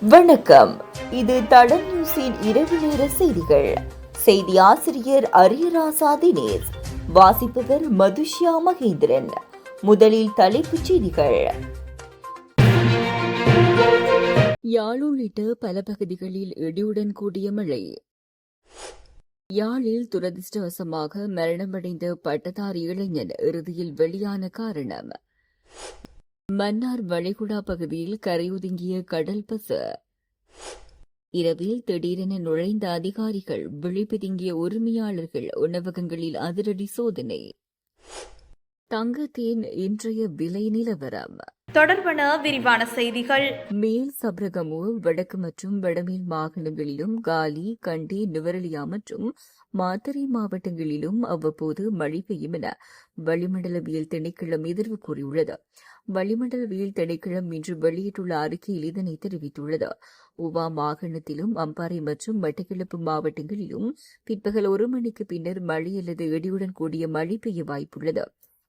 வணக்கம். இது தடம் நியூஸின் இரவு நேர செய்திகள். செய்தி ஆசிரியர் அரியராசா தினேஷ். வாசிப்பவர் மதுஷ்யா மகேந்திரன். முதலில் தலைப்புச் செய்திகள். யாழ் உள்ளிட்ட பல பகுதிகளில் இடியுடன் கூடிய மழை. யாழில் துரதிருஷ்டவசமாக மரணமடைந்த பட்டதாரி இளைஞன் இறுதியில் வெளியான காரணம். மன்னார் வளைகுடா பகுதியில் கரையொதுங்கிய கடல் பசு. இரவில் திடீரென நுழைந்த அதிகாரிகள் விழிப்புதுங்கிய உரிமையாளர்கள் உணவகங்களில் அதிரடி சோதனை. தங்கத்தின் இன்றைய விலை நிலவரம். தொடர்பான விரிவான செய்திகள். மேல் சப்ரகமு வடக்கு மற்றும் வடமேல் மாகாணங்களிலும் காலி கண்டி நுவரெலியா மற்றும் மாத்தறை மாவட்டங்களிலும் அவ்வப்போது மழை பெய்யும் என வளிமண்டலவியல் திணைக்களம் எதிர்வு கூறியுள்ளது. வளிமண்டலவியல் திணைக்களம் இன்று வெளியிட்டுள்ள அறிக்கையில் இதனை தெரிவித்துள்ளது. உவா மாகாணத்திலும் அம்பாறை மற்றும் மட்டக்களப்பு மாவட்டங்களிலும் பிற்பகல் ஒரு மணிக்கு பின்னர் மழை அல்லது இடியுடன் கூடிய மழை பெய்ய வாய்ப்புள்ளது.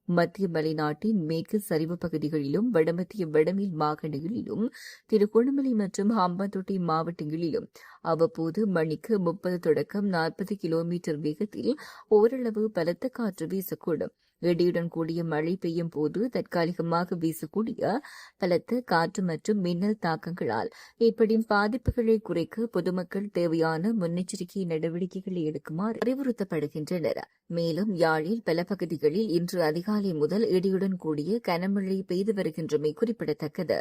மத்திய மலைநாட்டின் மேற்கு சரிவு பகுதிகளிலும் வடமத்திய வடமேல் மாகாணங்களிலும் திருகோணமலை மற்றும் ஹம்பாந்தோட்டை மாவட்டங்களிலும் அவ்வப்போது மணிக்கு முப்பது தொடக்கம் நாற்பது கிலோமீட்டர் வேகத்தில் ஓரளவு பலத்த காற்று வீசக்கூடும். இடியுடன் கூடிய மழை பெய்யும் போது தற்காலிகமாக வீசக்கூடிய பலத்த காற்று மற்றும் மின்னல் தாக்கங்களால் ஏற்படும் பாதிப்புகளை குறைக்க பொதுமக்கள் தேவையான முன்னெச்சரிக்கை நடவடிக்கைகளை எடுக்குமாறு அறிவுறுத்தப்படுகின்றனர். மேலும் யாழில் பல பகுதிகளில் இன்று அதிகாலை முதல் இடியுடன் கூடிய கனமழை பெய்து வருகின்றமை குறிப்பிடத்தக்கது.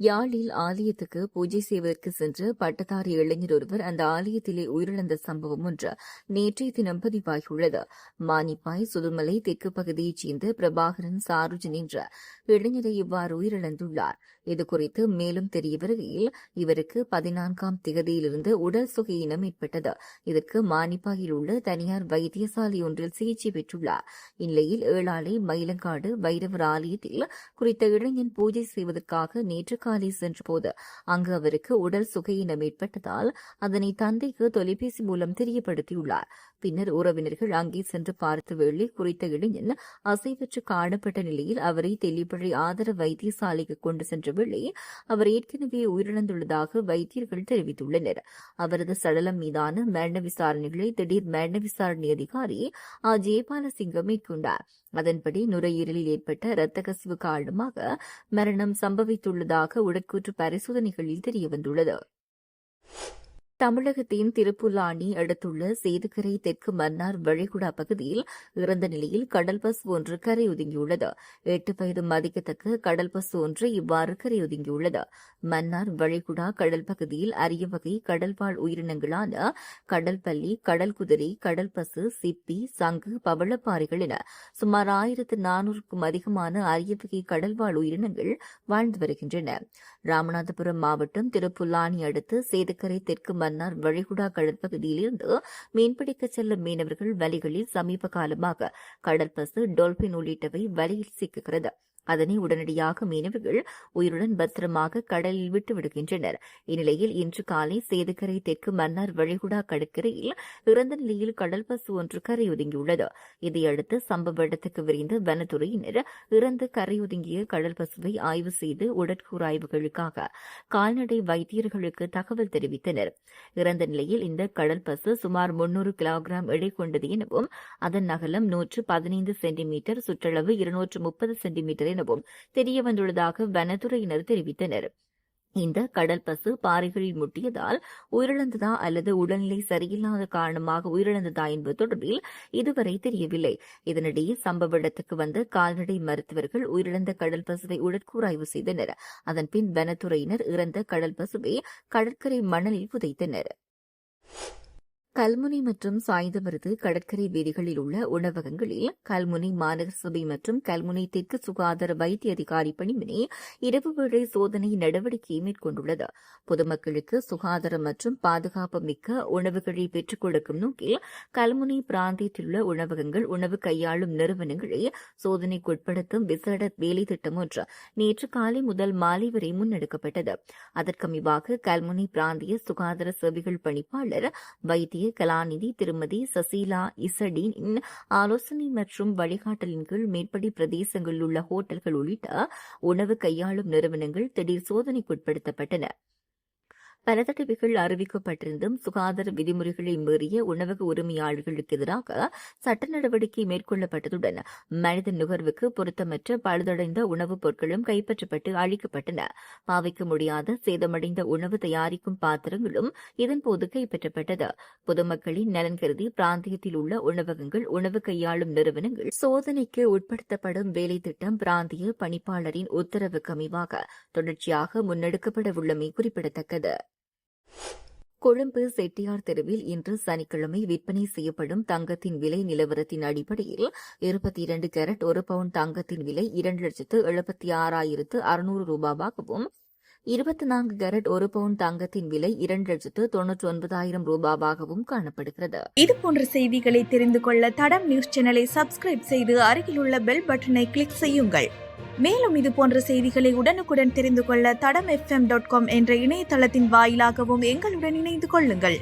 யாழில் ஆலயத்துக்கு பூஜை செய்வதற்கு சென்ற பட்டதாரி இளைஞர் ஒருவர் அந்த ஆலயத்திலே உயிரிழந்த சம்பவம் ஒன்று நேற்றைய தினம் பதிவாகியுள்ளது. மானிப்பாய் சுதுமலை தெற்கு பகுதியைச் சேர்ந்த பிரபாகரன் சாருஜன் என்ற இளைஞரை இவ்வாறு உயிரிழந்துள்ளார். இதுகுறித்து மேலும் தெரிய வருகையில் இவருக்கு பதினான்காம் திகதியிலிருந்து உடல் சுகையினம் ஏற்பட்டது. இதற்கு மானிப்பாயில் உள்ள தனியார் வைத்தியசாலை ஒன்றில் சிகிச்சை பெற்றுள்ளார். இந்நிலையில் ஏழாலை மயிலங்காடு வைரவர் ஆலயத்தில் குறித்த இளைஞன் பூஜை செய்வதற்காக நேற்று காலை சென்றபோது அங்கு அவருக்கு உடல் சுகையினம் ஏற்பட்டதால் அதனை தந்தைக்கு தொலைபேசி மூலம் தெரியப்படுத்தியுள்ளார். பின்னர் உறவினர்கள் அங்கே சென்று பார்த்த வேளை குறித்த இளைஞன் அசைவற்று காணப்பட்ட நிலையில் அவரை தெல்லிப்பழி ஆதர வைத்தியசாலைக்கு கொண்டு சென்ற வேளை அவர் ஏற்கனவே உயிரிழந்துள்ளதாக வைத்தியர்கள் தெரிவித்துள்ளனர். அவரது சடலம் மீதான மரண விசாரணைகளை திடீர் மரண விசாரணை அதிகாரி ஆ. ஜெயபாலசிங்கம் மேற்கொண்டார். அதன்படி நுரையீரலில் ஏற்பட்ட இரத்த கசிவு காரணமாக மரணம் சம்பவித்துள்ளதாக உடற்கூற்று பரிசோதனைகளில் தெரியவந்துள்ளது. தமிழகத்தின் திருப்புலானி அடுத்துள்ள சேதுக்கரை தெற்கு மன்னார் வளைகுடா பகுதியில் இறந்த நிலையில் கடல் பஸ் ஒன்று கரையொதுங்கியுள்ளது. எட்டு வயது மதிக்கத்தக்க கடல் பசு ஒன்று இவ்வாறு கரையொதுங்கியுள்ளது. மன்னார் வளைகுடா கடல் பகுதியில் அரிய வகை கடல்வாழ் உயிரினங்களான கடல்பள்ளி கடல் குதிரை கடல் பசு சிப்பி சங்கு பவளப்பாறைகள் என சுமார் ஆயிரத்து நானூறுக்கும் அதிகமான அரிய வகை கடல்வாழ் உயிரினங்கள் வாழ்ந்து வருகின்றன. ராமநாதபுரம் மாவட்டம் திருப்புல்லானி அடுத்து சேதுக்கரை தெற்கு மன்னார் வளைகுடா கடற்பகுதியிலிருந்து மீன்பிடிக்க செல்லும் மீனவர்கள் வலிகளில் சமீப காலமாக கடற்பசு டொல்பின் உள்ளிட்டவை வலையில் சிக்குகிறது. அதனை உடனடியாக மீனவர்கள் உயிருடன் பத்திரமாக கடலில் விட்டு விடுகின்றனர். இந்நிலையில் இன்று காலை சேதுக்கரை தெற்கு மன்னார் வளைகுடா கடற்கரையில் இறந்த நிலையில் கடல் பசு ஒன்று கரையொதுங்கியுள்ளது இதையடுத்து சம்பவ இடத்துக்கு விரைந்த வனத்துறையினர் இறந்து கரையொதுங்கிய கடல் பசுவை ஆய்வு செய்து உடற்கூறாய்வுகளுக்காக கால்நடை வைத்தியர்களுக்கு தகவல் தெரிவித்தனர். இறந்த நிலையில் இந்த கடல் பசு சுமார் முன்னூறு கிலோகிராம் எடை கொண்டது எனவும் அதன் அகலம் நூற்று பதினைந்து சென்டிமீட்டர் சுற்றளவு இருநூற்று முப்பது சென்டிமீட்டர் எனவும் தெரியவந்துள்ளதாக வனத்துறையினர் தெரிவித்தனர். இந்த கடல் பசு பாறைகளில் முட்டியதால் உயிரிழந்ததா அல்லது உடல்நிலை சரியில்லாத காரணமாக உயிரிழந்ததா என்பது தொடர்பில் இதுவரை தெரியவில்லை. இதனிடையே சம்பவ இடத்துக்கு வந்த கால்நடை மருத்துவர்கள் உயிரிழந்த கடல் பசுவை உடற்கூராய்வு செய்தனர். அதன்பின் வனத்துறையினர் இறந்த கடல் பசுவை கடற்கரை மணலில் புதைத்தனர். கல்முனை மற்றும் சாய்ந்தமருது கடற்கரை வீதிகளில் உள்ள உணவகங்களில் கல்முனை மாநகர சபை மற்றும் கல்முனை தெற்கு சுகாதார வைத்திய அதிகாரி பணிமனை இரவு வேளை சோதனை நடவடிக்கையை மேற்கொண்டுள்ளது. பொதுமக்களுக்கு சுகாதாரம் மற்றும் பாதுகாப்பு மிக்க உணவுகளை பெற்றுக் கொடுக்கும் நோக்கில் கல்முனை பிராந்தியத்தில் உள்ள உணவகங்கள் உணவு கையாளும் நிறுவனங்களை சோதனைக்குட்படுத்தும் விசேட வேலை திட்டம் ஒன்று நேற்று காலை முதல் மாலை வரை முன்னெடுக்கப்பட்டது. அதற்கமைவாக கல்முனை பிராந்திய சுகாதார சேவைகள் பணிப்பாளர் வைத்திய கலாநிதி திருமதி சசீலா இசடின் ஆலோசனை மற்றும் வழிகாட்டலின் கீழ் மேற்படி பிரதேசங்களில் உள்ள ஹோட்டல்கள் உள்ளிட்ட உணவு கையாளும் நிறுவனங்கள் திடீர் சோதனைக்குட்படுத்தப்பட்டன. பலதடவைகள் அறிவிக்கப்பட்டிருந்தும் சுகாதார விதிமுறைகளை மீறிய உணவக உரிமையாளர்களுக்கு எதிராக சட்ட நடவடிக்கை மேற்கொள்ளப்பட்டதுடன் மனித நுகர்வுக்கு பொருத்தமற்ற பழுதடைந்த உணவுப் பொருட்களும் கைப்பற்றப்பட்டு அழிக்கப்பட்டன. பாவிக்க முடியாத சேதமடைந்த உணவு தயாரிக்கும் பாத்திரங்களும் இதன்போது கைப்பற்றப்பட்டது. பொதுமக்களின் நலன் கருதி பிராந்தியத்தில் உள்ள உணவகங்கள் உணவு கையாளும் நிறுவனங்கள் சோதனைக்கு உட்படுத்தப்படும் வேலை திட்டம் பிராந்திய பணிப்பாளரின் உத்தரவுக்கு அமைவாக தொடர்ச்சியாக முன்னெடுக்கப்படவுள்ளமை குறிப்பிடத்தக்கது. கொழும்பு செட்டியார் தெருவில் இன்று சனிக்கிழமை விற்பனை செய்யப்படும் தங்கத்தின் விலை நிலவரத்தின் அடிப்படையில் இருபத்தி இரண்டு கேரட் ஒரு பவுன் தங்கத்தின் விலை இரண்டு லட்சத்து எழுபத்தி ஆறாயிரத்து அறுநூறு ரூபாவாகவும் இருபத்தி நான்கு கேரட் ஒரு பவுன் தங்கத்தின் விலை இரண்டு லட்சத்து தொன்னூற்றி ஒன்பதாயிரம் ரூபாவாகவும் காணப்படுகிறது. இது போன்ற செய்திகளை தெரிந்து கொள்ள தடம் நியூஸ் சேனலை சப்ஸ்கிரைப் செய்து அருகில் உள்ள பெல் பட்டனை கிளிக் செய்யுங்கள். மேலும் இது போன்ற செய்திகளை உடனுக்குடன் தெரிந்து கொள்ள தடம் எஃப்எம் டாட் காம் என்ற இணையதளத்தின் வாயிலாகவும் எங்களுடன் இணைந்து கொள்ளுங்கள்.